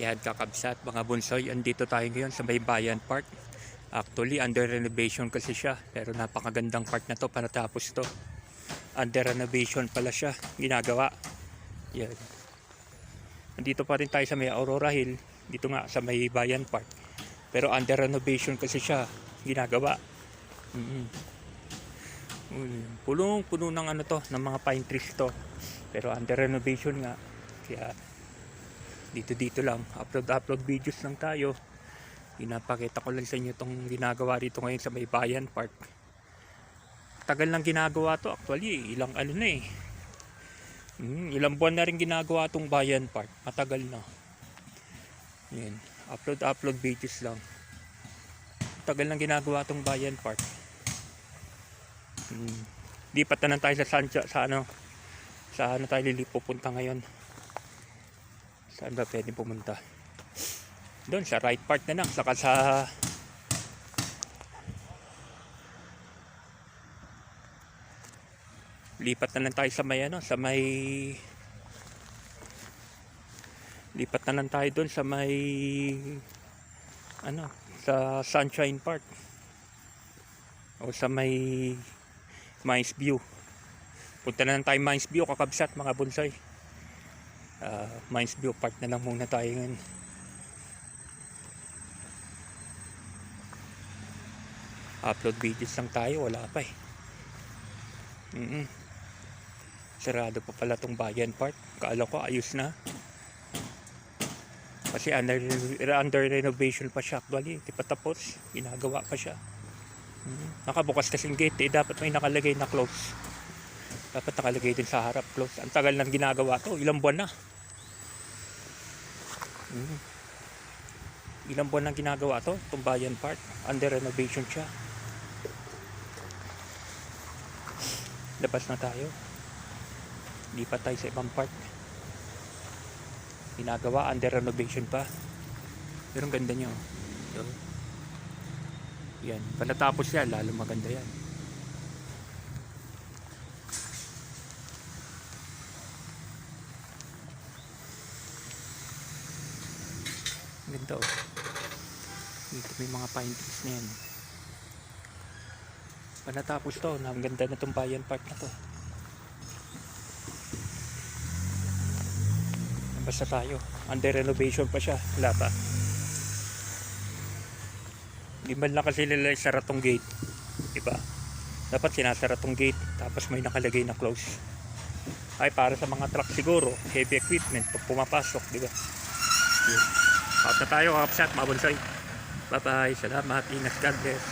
Yan kakabsat mga bunsoy. Andito tayo ngayon sa may Park. Actually, under renovation kasi siya. Pero napakagandang park na to para tapos to. Under renovation pala siya. Ginagawa. Yan. Andito pa rin tayo sa may Aurora Hill. Dito nga sa may Park. Pero under renovation kasi siya. Ginagawa. Mm Pulong puno ng ano to, ng mga pine trees to. Pero under renovation nga. Kaya dito dito lang. Upload upload videos lang tayo. Pinapakita ko lang sa inyo itong ginagawa dito ngayon sa may bayan park. Tagal lang ginagawa to actually. Ilang ano na eh. Hmm, ilang buwan na rin ginagawa tong bayan park. Matagal na. Yan. Upload upload videos lang. Tagal lang ginagawa tong bayan park. Hmm. lipat na lang tayo sa Sancha sa ano sa ano tayo lilip pupunta ngayon Saan ba pwede pumunta? Doon sa right part na lang. Saka sa lipat na lang tayo sa may ano, sa may lipat na lang tayo doon sa may ano, sa Sunshine Park o sa may Mines View punta na lang tayo Mines View kakabsat mga bonsai uh, Mines View Park na lang muna tayo ngayon. Upload videos lang tayo, wala pa eh. Mm -mm. Sarado pa pala tong Bayan Park. Kaala ko ayos na. Kasi under, under renovation pa siya actually. Di pa tapos. Ginagawa pa siya. Mm. Nakabukas kasing gate eh. Dapat may nakalagay na close. Dapat nakalagay din sa harap close. Ang tagal nang ginagawa to. Ilang buwan na. Mm. Ilang buwan nang ginagawa to. Tumbayan Park. Under renovation siya. Labas na tayo. Lipat tayo sa ibang park. Ginagawa. Under renovation pa. Pero ang ganda niya. oh. Yan. Pagkatapos yan, lalo maganda yan. Ganda oh. Dito may mga pine trees na yan. Panatapos to, ang ganda na tong bayan park na to. Basta tayo. Under renovation pa siya. Wala pa. Hindi man lang kasi nila isara tong gate. Diba? Dapat sinasara tong gate. Tapos may nakalagay na close. Ay para sa mga truck siguro. Heavy equipment. Pag pumapasok. Diba? Yun. Out na tayo, kapsat, mabonsay. Bye-bye. Salamat. Ingat. God bless.